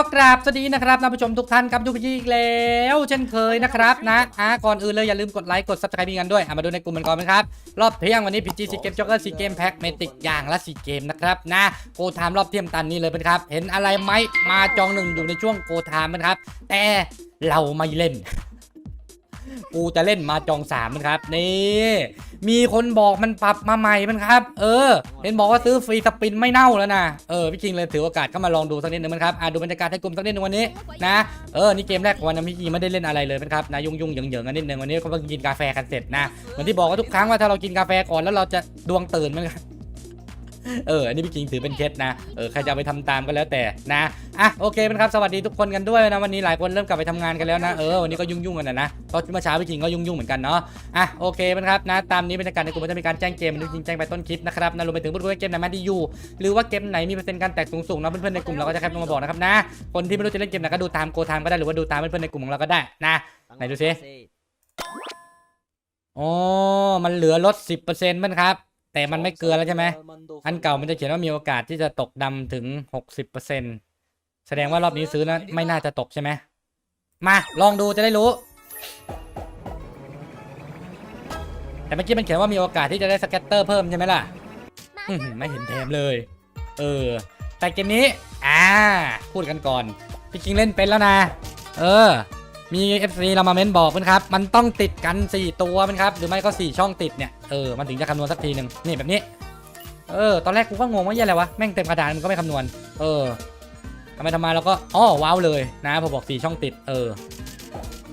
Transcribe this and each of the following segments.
ก็กราบสวัสดีนะครับท่านผู้ชมทุกท่านครับทุกที่อีกแล้ว เช่นเคยนะครับนะอะก่อนอื่นเลยอย่าลืมกดไลค์กดซับสไครต์กันด้วยอะมาดูในกลุ่มกันก่อนนะครับ รอบเที่ยงวันนี้พีจีซีเกมจ็อกเกอร์ซีเกมแพ็กเมติกอย่างละสี่เกมนะครับนะโกทามรอบเที่ยงตันนี้เลยเป็นครับ เห็นอะไรไหมมาจองหนึ่งอยู่ในช่วงโกทามนะครับ แต่เราไม่เล่น กูจะเล่นมาจองสามมันครับนี่ มีคนบอกมันปรับมาใหม่มันครับ เออ เห็นบอกว่าซื้อฟรีสปินไม่เน่าแล้วนะเออพี่คิงเลยถือโอกาสก็มาลองดูสักนิดนึงมันครับอะดูบรรยากาศให้กลุ่มสักนิดนึงวันนี้นะเออนี่เกมแรกของวันนะพี่คิงไม่ได้เล่นอะไรเลยมันครับนะยุ่งยุ่งๆเหยิงเหยิงๆกันนิดนึงวันนี้ก็เพิ่งกินกาแฟกันเสร็จนะเหมือนที่บอกว่าทุกครั้งว่าถ้าเรากินกาแฟก่อนแล้วเราจะดวงตื่นมันครับ เอออันนี้พี่คิงถือเป็นเคสนะเออใครจะเอาไปทำตามก็แล้วแต่นะอะโอเคเป็นครับสวัสดีทุกคนกันด้วยนะวันนี้หลายคนเริ่มกลับไปทำงานกันแล้วนะเออวันนี้ก็ยุ่งๆกันนะนะเพราะเมื่อเช้าพี่คิงก็ยุ่งๆเหมือนกันเนาะอะโอเคเป็นครับนะตามนี้บรรยากาศในกลุ่มก็จะมีการแจ้งเกมพี่คิงแจ้งไปต้นคลิปนะครับนะรวมไปถึงพูดคุยเกมไหนมาที่อยู่หรือว่าเกมไหนมีเปอร์เซ็นต์การแตกสูงๆนะเพื่อนๆในกลุ่มเราก็จะแคปลงมาบอกนะครับนะคนที่ไม่รู้จะเล่นเกมไหนก็ดูตามโกทามก็ได้หรือว่าดูตามเพื่อนๆในกลุ่มของเราก็ได้นะไหนดูสิอ๋อมันเหลือลด10%มั้งครับ แต่มันไม่เกลือแล้วใช่ไหมอันเก่ามันจะเขียนว่ามีโอกาสที่จะตกดำถึง60%แสดงว่ารอบนี้ซื้อนะไม่น่าจะตกใช่ไหมมาลองดูจะได้รู้ แต่เมื่อกี้มันเขียนว่ามีโอกาสที่จะได้สแกตเตอร์เพิ่มใช่ไหมล่ะไม่เห็นแถมเลย เออ แต่เกมนี้ อ่า พูดกันก่อนพี่คิงเล่นเป็นแล้วนะ เออ มี FC เรามาเม้นบอกเพื่อนครับ มันต้องติดกัน 4 ตัวมันครับ หรือไม่ก็ 4 ช่องติดเนี่ย เออ มันถึงจะคำนวณสักทีหนึ่งนี่แบบนี้ เออ ตอนแรกกูก็งงว่าเหี้ยอะไรวะ แม่งเต็มกระดานมันก็ไม่คำนวณ เออทำไมทำมาแล้วก็อ๋อว้าวเลยนะพอบอก 4 ช่องติด เออ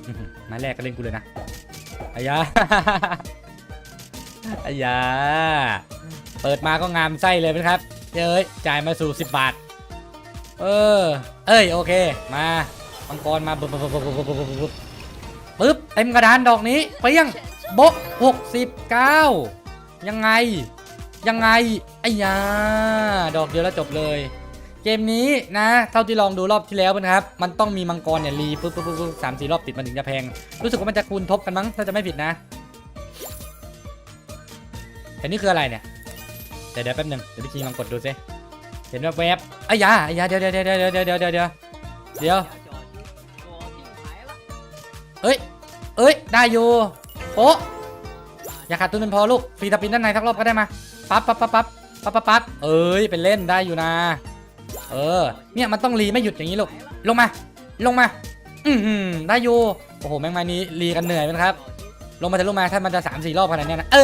อื้อหือไมาแรกก็เล่นกูเลยนะอายาอายาเปิดมาก็งามไส้เลยนครับเย้ยจ่ายมาสู่ 10 บาท เออ เอ้ย โอเค มา มังกรมาปุ๊บปุ๊บปุ๊บปุ๊บปุ๊บปุ๊บปุ๊บปึ๊บเต็มกระดานดอกนี้เปี้ยงโบกหกสิบเก้ายังไง ยังไงไอ้ยาดอกเดียวแล้วจบเลย เกมนี้นะ เท่าที่ลองดูรอบที่แล้วนะครับ มันต้องมีมังกรเนี่ยรีปุ๊บปุ๊บปุ๊บสามสี่รอบติดมันถึงจะแพง รู้สึกว่ามันจะคูณทบกันมั้งถ้าจะไม่ผิดนะแต่นี่คืออะไรเนี่ยเดี๋ยวเดี๋ยวแป๊บหนึงเดี๋ยวพี่คีลองกดดูซิเห็นแวบๆไอ้ยาไอ้ยาเดี๋ยวเดี๋ยวเดี๋ยวเดี๋ยวเดี๋ยวเดี๋ยวเดี๋ยว ได้อยู่โป๊ะอย่าขาดทุนเป็นพอลูกฟรีสปินด้านในสักรอบก็ได้มาปั๊บปั๊บปั๊บปั๊บปั๊บปั๊บปั๊บเอ้ยเป็นเล่นได้อยู่นะ เออ เนี่ยมันต้องรีไม่หยุดอย่างนี้ลูกลงมา ลงมา อือหือได้อยู่โอ้โหแมงมานี้รีกันเหนื่อยนะครับ ลงมาจะลงมาถ้ามันจะสามสี่รอบขนาดนี้นะเอ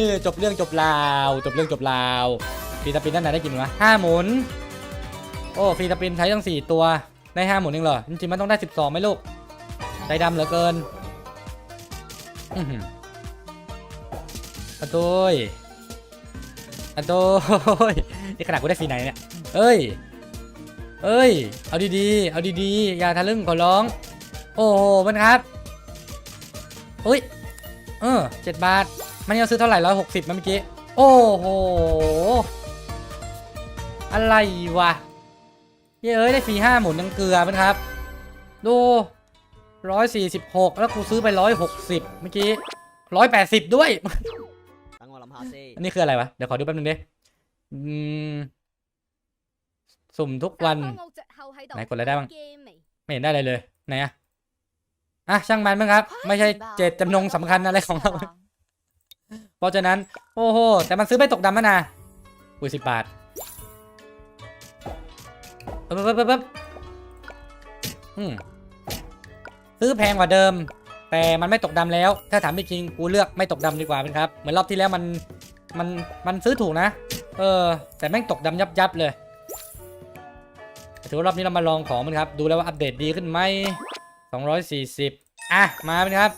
อจบเรื่องจบราว จบเรื่องจบราวฟรีสปินด้านในได้กี่หมุนวะห้าหมุนโอ้ฟรีสปินใช้ตั้งสี่ตัวได้ห้าหมุนเองเหรอจริงๆมันต้องได้สิบสองไหมลูกใจดำเหลือเกิน อือหืออะโดยอะโดยนี่ขนาดกูได้ฟรีไหนเนี่ย เอ้ย เอ้ย เอาดีๆ เอาดีๆ อย่าทะลึ่งขอร้อง โอ้โหมันครับอุ้ย เออเจ็ดบาท มันเอาซื้อเท่าไหร่ร้อยหกสิบเมื่อกี้ โอ้โห อะไรวะ เย้เอ้ยได้ฟรีห้าหมุนยังเกลือมันครับ ดู ร้อยสี่สิบหกแล้วกูซื้อไปร้อยหกสิบเมื่อกี้ร้อยแปดสิบด้วยตั้งวอลำพาเซ่อันนี้คืออะไรวะ เดี๋ยวขอดูแป๊บนึงดิอืมสุ่มทุกวัวันนไหไหนนกกดดอะอะไรไรได้ได้บ้าบ้างงไม่เห็นได้อะไรเลย ไหนอะอะช่างมันมั้งครับ ไม่ใช่เจตจำนงสำคัญอะไรของเรา เพราะฉะนั้น โอ้โห แต่มันซื้อไม่ตกดำนะนะอุ้ยสิบบาทปึ๊บปึ๊บปึ๊บปึ๊บอืม ซื้อแพงกว่าเดิม แต่มันไม่ตกดำแล้ว ถ้าถามจริงๆกูเลือกไม่ตกดำดีกว่าเป็นครับ เหมือนรอบที่แล้วมันมันมันซื้อถูกนะ เออ แต่แม่งตกดำยับยับๆเลยถือว่ารอบนี้เรามาลองของมันครับ ดูแล้วว่าอัปเดตดีขึ้นไหม240 อะ มาเป็นครับ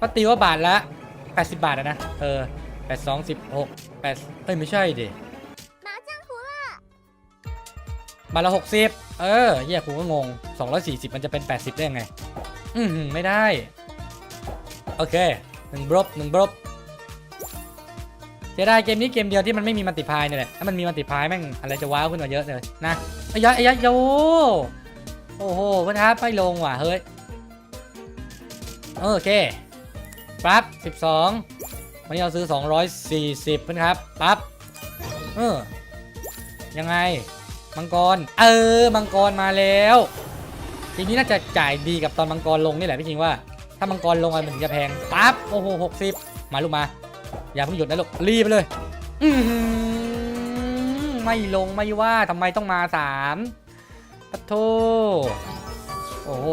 ก็ตีว่าบาทละ 80 บาทอะนะ เออ 82 16 8เอ้ย ไม่ใช่ดิบาทละ 60 เออเฮียกูก็งง 240 มันจะเป็น 80 ได้ยังไง อืมไม่ได้ โอเคหนึ่งบรบหนึ่งบรบเสียดายเกมนี้เกมเดียวที่มันไม่มีมัลติพายเนี่ยแหละ ถ้ามันมีมัลติพายแม่งอะไรจะว้าวขึ้นกว่าเยอะเลยนะไอ้ยะไอ้ยะโยโอ้โหเพื่อนครับไปลงว่ะเฮ้ย โอเคปั๊บ12วันนี้เราซื้อ 240เพื่อนครับปั๊บเออยังไง มังกร เออ มังกรมาแล้ว ทีนี้น่าจะจ่ายดีกับตอนมังกรลงนี่แหละพี่คิงว่า ถ้ามังกรลงมันถึงจะแพงปั๊บโอ้โหหกสิบมาลูกมา อย่าเพิ่งหยุดนะลูกรีบไปเลยอืไม่ลงไม่ว่าทำไมต้องมาสามปะโทโอ้โห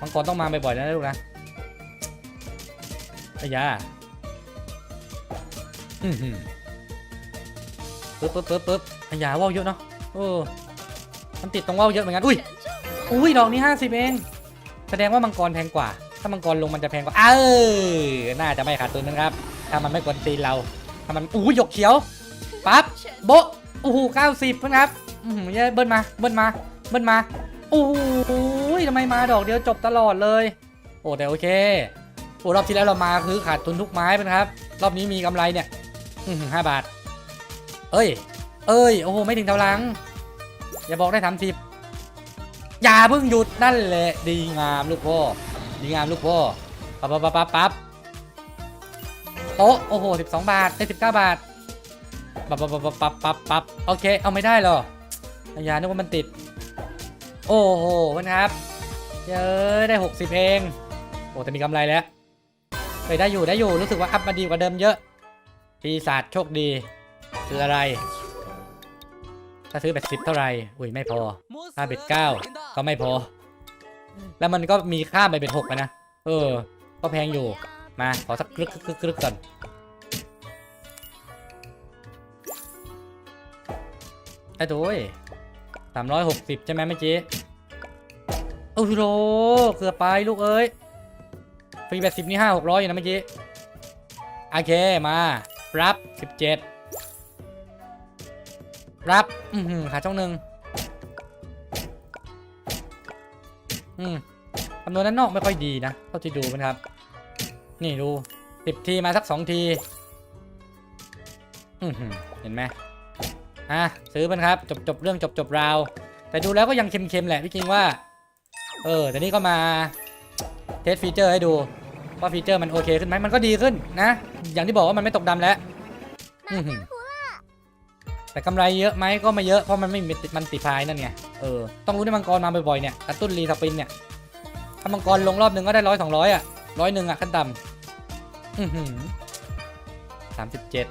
มังกรต้องมาบ่อยๆนะลูกนะไอ้ยาอืมปึ๊บปึ๊บปึ๊บปึ๊บไอ้ยาว่าวเยอะเนาะเออมันติดตรงว่าวเยอะเหมือนกันอุ้ย อุ้ยดอกนี้ห้าสิบเอง แสดงว่ามังกรแพงกว่า ถ้ามังกรลงมันจะแพงกว่า เออ น่าจะไม่ขาดทุนนะครับ ถ้ามันไม่กวนตีนเรา ถ้ามัน อู้หยกเขียว ปั๊บ โบะโอ้โหเก้าสิบนะครับ อืมเย้เบิ้ลมา เบิ้ลมา เบิ้ลมาโอ้โหทำไมมาดอกเดียวจบตลอดเลย โอ้แต่โอเค โอ้รอบที่แล้วเรามาคือขาดทุนทุกไม้เป็นครับ รอบนี้มีกำไรเนี่ย อืมห้าบาท เอ้ย เอ้ย โอ้โห ไม่ถึงเท่าลัง อย่าบอกได้ทำสิบ อย่าเพิ่งหยุดนั่นแหละดีงามลูกพ่อดีงามลูกพ่อปั๊บปั๊บปั๊บปั๊บปั๊บโต๊ะโอ้โห12บสองบาทได้19บาทปั๊บปั๊บปั๊บปั๊บปั๊บปั๊บโอเค เอาไม่ได้หรออายานึกว่ามันติด โอ้โหมันครับเยอะได้60เองโอ้แต่มีกำไรแล้วไปได้อยู่ได้อยู่รู้สึกว่าอัพมาดีกว่าเดิมเยอะปีศาจโชคดี คืออะไร ถ้าซื้อแบบสิบเท่าไหร่อุ้ยไม่พอ ถ้าเบ็ดเก้าก็ไม่พอ แล้วมันก็มีค่าไปเบ็ดหกไปนะ เออ ก็แพงอยู่ มา ขอสักกรึกกรึกกรึกกรึกก่อนไอ้ตัวสามร้อยหกสิบใช่ไหมเมื่อกี้โอ้โหเกือบไปลูกเอ้ยฟรีแบบสิบนี่ห้าหกร้อยอยู่นะเมื่อกี้ โอเค มา รับสิบเจ็ดรับ อืมขาช่องหนึ่งอืมคำนวณด้านนอกไม่ค่อยดีนะเท่าที่ดูนะครับ นี่ดูสิบทีมาสักสองทีอือหือเห็นไหมอะซื้อมันครับ จบจบเรื่องจบจบราว แต่ดูแล้วก็ยังเค็มๆแหละพี่คิงว่า เออ แต่นี่ก็มาเทสฟีเจอร์ให้ดูว่าฟีเจอร์มันโอเคขึ้นไหมมันก็ดีขึ้นนะ อย่างที่บอกว่ามันไม่ตกดำแล้วอือหือ แต่กำไรเยอะไหมก็ไม่เยอะเพราะมันไม่มีมันติพายนั่นไงเออต้องรู้ที่มังกรมาบ่อยๆเนี่ยกระตุ้นรีสปินเนี่ยถ้ามังกรลงรอบหนึ่งก็ได้ร้อยสองร้อยอะร้อยหนึ่งอะขั้นต่ำอือหือสามสิบเจ็ด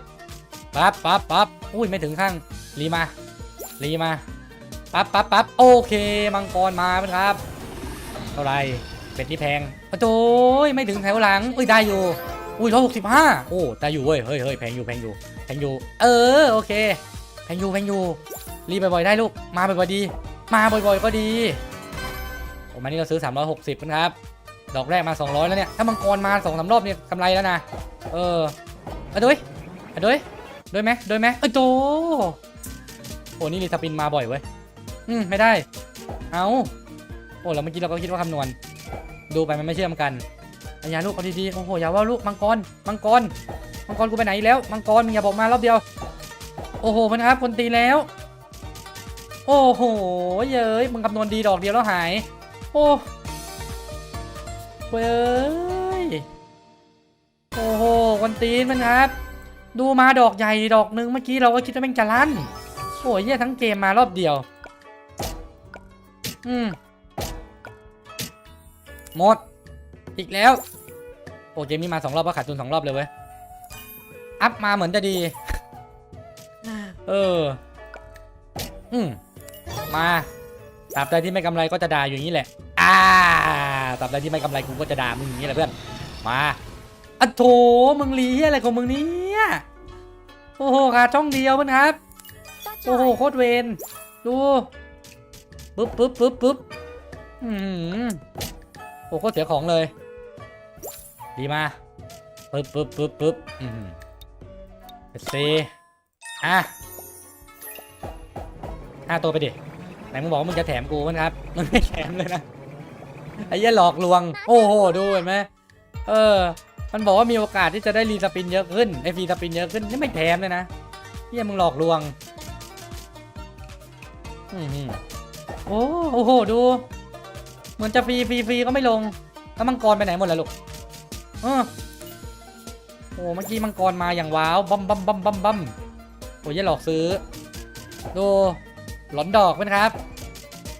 ปั๊บปั๊บปั๊บอุ้ยไม่ถึงข้างรีมารีมาปั๊บปั๊บปั๊บโอเค มังกรมาเป็นครับ เท่าไหรเป็ดนี่แพงโอ้โหไม่ถึงแถวหลังอุ้ยได้อยู่อุ้ยร้อยหกสิบห้าโอ้ได้อยู่เว้ยเฮ้ยเฮ้ยแพงอยู่แพงอยู่แพงอยู่ เออโอเค พงยูแพงยูรีบบ่อยๆได้ลูก มาบ่อยๆดี มาบ่อยๆก็ดีผมอันนี้เราซื้อ 360นะครับ ดอกแรกมา 200 แล้วเนี่ย ถ้ามังกรมา2อสารอบเนี่ยกำไรแล้วนะ เอออาด้วยอาด้วยด้วยไหมด้วยไหมเออโตโอ้นี่รีสปินมาบ่อยเว้ย อืม ไม่ได้ เอาโอ้แล้วเมื่อกี้เราก็คิดว่าคำนวณ ดูไปมันไม่เชื่อมกันอายาลูกเอาดีๆ โอ้โห อย่าว่าลูกมังกร มังกร มังกรกูไปไหนแล้ว มังกรมึงอย่าบอกมารอบเดียว โอ้โหมันครับคนตีแล้ว โอ้โห เย้ยมึงคำนวณดีดอกเดียวแล้วหาย โอ้เว้ยโอ้โหคนตีนมันครับ ดูมาดอกใหญ่ดอกหนึงเมื่อกี้เราก็คิดว่าแม่งจะลั่นโอ้ยเหี้ยทั้งเกมมารอบเดียว อืมหมด อีกแล้ว โอ้เกมนี้มาสองรอบก็ขาดทุนสองรอบเลยเว้ย อัพมาเหมือนจะดี เออ อืมมาตราบใดที่ไม่กำไรก็จะด่าอยู่อย่างนี้แหละ อ่าตราบใดที่ไม่กำไรกูก็จะด่ามึงอย่างนี้แหละเพื่อน มาอะโถมึงรีอะไรของมึงเนี่ยโอ้โหขาช่องเดียวมันครับ โอ้โหโคตรเวนดูปึ๊บปึ๊บปึ๊บปึ๊บอืมโอ้โคตรเสียของเลย ดีมาปึ๊บปึ๊บปึ๊บปึ๊บอืมเอสซีอะ ห้าตัวไปดิ ไหนมึงบอกว่ามึงจะแถมกูมันครับมึงไม่แถมเลยนะ ไอ้เหี้ยหลอกลวง โอ้โห ดูเห็นไหมเออ มันบอกว่ามีโอกาสที่จะได้รีสปินเยอะขึ้นไอ้ฟรีสปินเยอะขึ้น นี่ไม่แถมเลยนะเหี้ยมึงหลอกลวง อืมโอ้โอ้โห ดู เหมือนจะฟรีฟรีฟรีก็ไม่ลง แล้วมังกรไปไหนหมดล้วลูกเออโอ้เมื่อกี้มังกรมาอย่างว้าวบัมบัมบัมบัมบัมโอ้ยย่าหลอกซื้อ ดู หลอนดอกเป็นครับ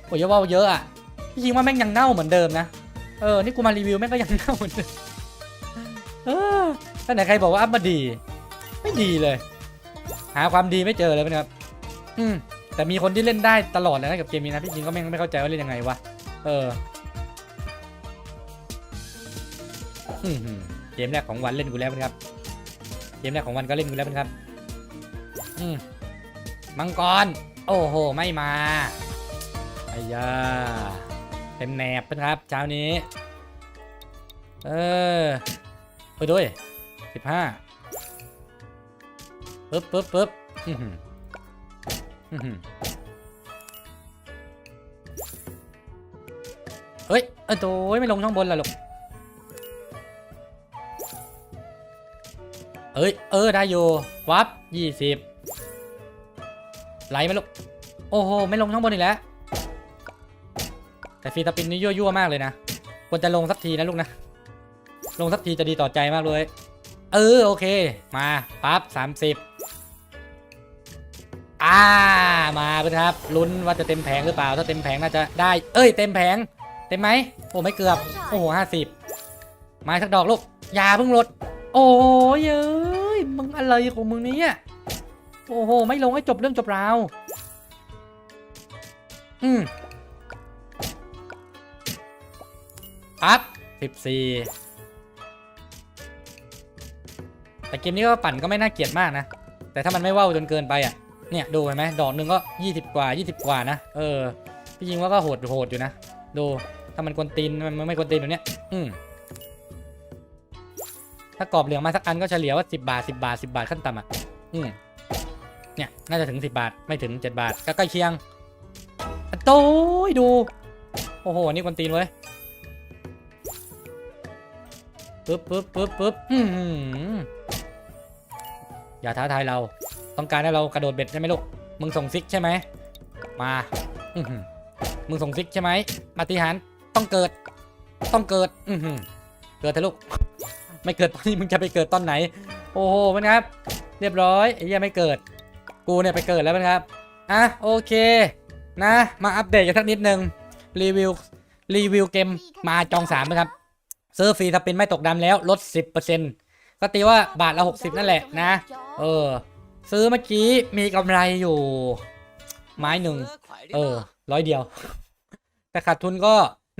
โอ้ยอย่าว่าเยอะอะพี่ยิงว่าแม่งยังเน่าเหมือนเดิมนะ เออ นี่กูมารีวิวแม่งก็ยังเน่าเหมือนเดิมเออตั้งแต่ใครบอกว่าอัพมาดี ไม่ดีเลย หาความดีไม่เจอเลยนะครับ อืม แต่มีคนที่เล่นได้ตลอดเลยนะกับเกมนี้นะ พี่จริงก็แม่งไม่เข้าใจว่าเล่นยังไงวะ เอออื้อหือเกมแรกของวันเล่นกูแล้วนะครับ เกมแรกของวันก็เล่นกูแล้วนะครับ อืม มังกร โอ้โห ไม่มาไอ้ยาเต็มแหนบนะครับเช้านี้ เออไปด้วยสิบห้าปึ๊บปึ๊บปึ๊บเฮ้ยเออโดยไม่ลงช่องบนละลูกเอ้ย เออ ได้อยู่วับยี่สิบ ไหลไหมลูกโอ้โห ไม่ลงช่องบนอีกแล้ว แต่ฟรีสปินนี่ยั่วๆมากเลยนะ ควรจะลงสักทีนะลูกนะ ลงสักทีจะดีต่อใจมากเลย เออโอเค มาปั๊บสามสิบอ่า มาเพื่อนครับ ลุ้นว่าจะเต็มแผงหรือเปล่า ถ้าเต็มแผงน่าจะได้ เอ้ย เต็มแผง เต็มไหม โอ้ไม่เกือบ โอ้โหห้าสิบมาสักดอกลูก อย่าเพิ่งลด โอ้ยเอ้ย มึงอะไรของมึงเนี่ย โอ้โห ไม่ลงให้จบเรื่องจบราว อืมปั๊บสิบสี่แต่เกมนี้ก็ปั่นก็ไม่น่าเกลียดมากนะ แต่ถ้ามันไม่ว่าวจนเกินไปอะ เนี่ยดูเห็นไหมดอกหนึ่งก็ยี่สิบกว่ายี่สิบกว่านะ เออ พี่ยิงว่าก็โหดโหดอยู่นะ ดู ถ้ามันกวนตีน มันไม่กวนตีนแบบเนี้ย อืมถ้ากรอบเหลืองมาสักอันก็เฉลี่ยว่าสิบาทสิบาทสิบาทขั้นต่ำอะ อืม เนี่ยน่าจะถึงสิบาทไม่ถึงเจ็ดบาท ก็ใกล้เคียงโต้ยดู โอ้โห นี่กวนตีนเว้ยปึ๊บปึ๊บปึ๊บปึ๊บอือหือย่าท้าทายเรา ต้องการให้เรากระโดดเบ็ดใช่ไหมลูก มึงส่งซิกใช่ไหม มาอืมึงส่งซิกใช่ไหมปาฏิหารย์ต้องเกิด ต้องเกิด อืเกิดเถอะลูก ไม่เกิดตอนนี้มึงจะไปเกิดตอนไหน โอ้โหมันครับ เรียบร้อยไอ้เหี้ยังไม่เกิด กูเนี่ยไปเกิดแล้วมันครับอะโอเค นะ มาอัปเดตกันสักนิดนึงรีวิวรีวิวเกมมาจองสามนะครับซื้อฟรีสปินไม่ตกดำแล้วลด 10%ก็ตีว่าบาทละ 60 นั่นแหละนะ เออ ซื้อเมื่อกี้มีกำไรอยู่ ไม้หนึ่งเออร้อยเดียว แต่ขาดทุนก็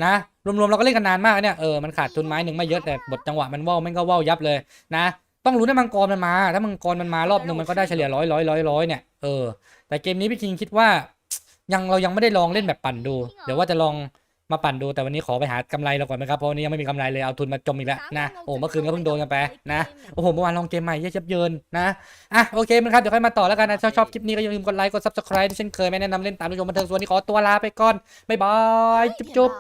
นะ รวมๆเราก็เล่นกันนานมากเนี่ยเออมันขาดทุนไม้หนึ่งไม่เยอะแต่บทจังหวะมันว่าวมันก็ว่าวยับเลยนะ ต้องรู้ถ้ามังกรมันมา ถ้ามังกรมันมารอบหนึ่งมันก็ได้เฉลี่ยร้อยร้อยร้อยร้อยเนี่ยเออแต่เกมนี้พี่คิงคิดว่า ยังเรายังไม่ได้ลองเล่นแบบปั่นดู เดี๋ยวว่าจะลองมาปั่นดูแต่วันนี้ขอไปหากำไรเราก่อนนะครับเพราะนี้ยังไม่มีกำไรเลยเอาทุนมาจมอีกแล้วนะโอ้เมื่อคืนก็เพิ่งโดนกันไปนะโอ้โหเมื่อวานลองเกมใหม่เยอะชับเยินนะอะโอเคมันครับเดี๋ยวค่อยมาต่อแล้วกันนะชอบชอบคลิปนี้ก็อย่าลืมกดไลค์กดซับสไคร b e ที่เช่นเคยไม่แนะนำเล่นตามผู้ชมบันเทิงส่วนนี้ขอตัวลาไปก่อนบ๊ายบายจุ๊บ